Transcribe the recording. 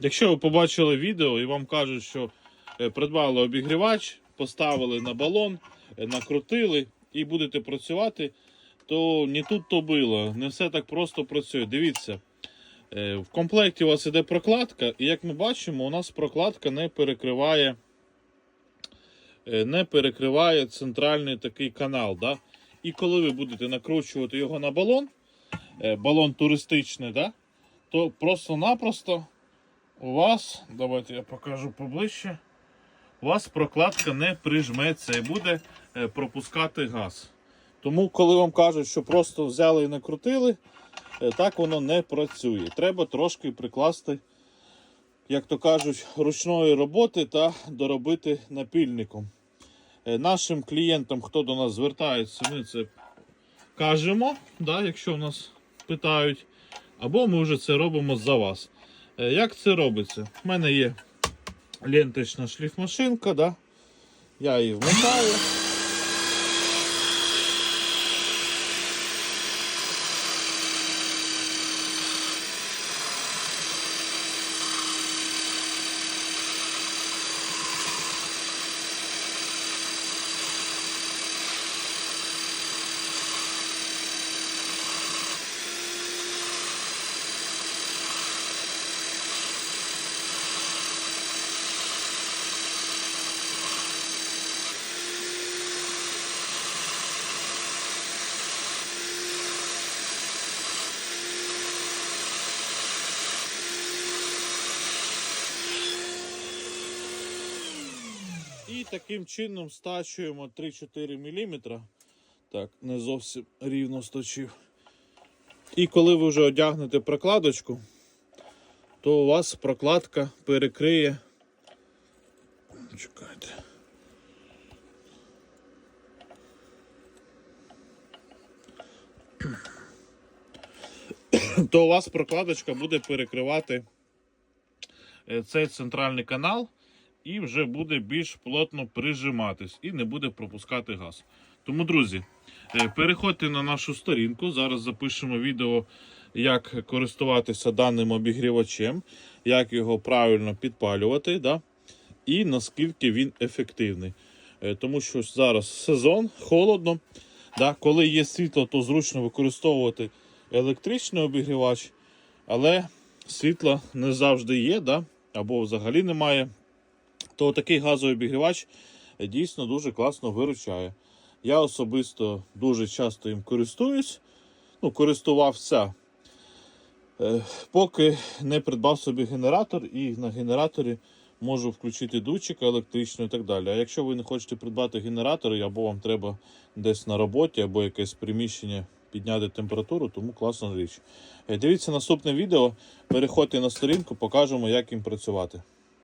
Якщо ви побачили відео і вам кажуть, що е, придбали обігрівач, поставили на балон, е, накрутили і будете працювати, то не тут то було. Не все так просто працює. Дивіться, е, в комплекті у вас іде прокладка, і як ми бачимо, у нас прокладка не перекриває, не перекриває центральний такий канал. Да? І коли ви будете накручувати його на балон, балон туристичний, да? то просто-напросто у вас, давайте я покажу поближче, у вас прокладка не прижметься і буде е, пропускати газ. Тому, коли вам кажуть, що просто взяли і накрутили, е, так воно не працює. Треба трошки прикласти, як то кажуть, ручної роботи та доробити напільником. Е, Нашим клієнтам, хто до нас звертається, ми це кажемо, да, якщо нас питають, або ми вже це робимо за вас. Е, Як це робиться? У мене є ленточна шліфмашинка, да? я її вмотаю. І таким чином стачуємо 3-4 мм. Так, не зовсім рівно сточив. І коли ви вже одягнете прокладочку, то у вас прокладка перекриє. Чекайте. То у вас прокладочка буде перекривати е, цей центральний канал і вже буде більш плотно прижиматись і не буде пропускати газ. Тому, друзі, е, переходьте на нашу сторінку. Зараз запишемо відео, як користуватися даним обігрівачем, як його правильно підпалювати, да? і наскільки він ефективний. Е, Тому що зараз сезон, холодно. Да? Коли є світло, то зручно використовувати електричний обігрівач, але світла не завжди є, да? або взагалі немає то такий газовий обігрівач дійсно дуже класно виручає. Я особисто дуже часто їм користуюсь, ну, користувався, е, поки не придбав собі генератор, і на генераторі можу включити датчик електричний і так далі. А якщо ви не хочете придбати генератор, або вам треба десь на роботі, або якесь приміщення підняти температуру, тому класна річ. Е, Дивіться наступне відео, переходьте на сторінку, покажемо, як їм працювати.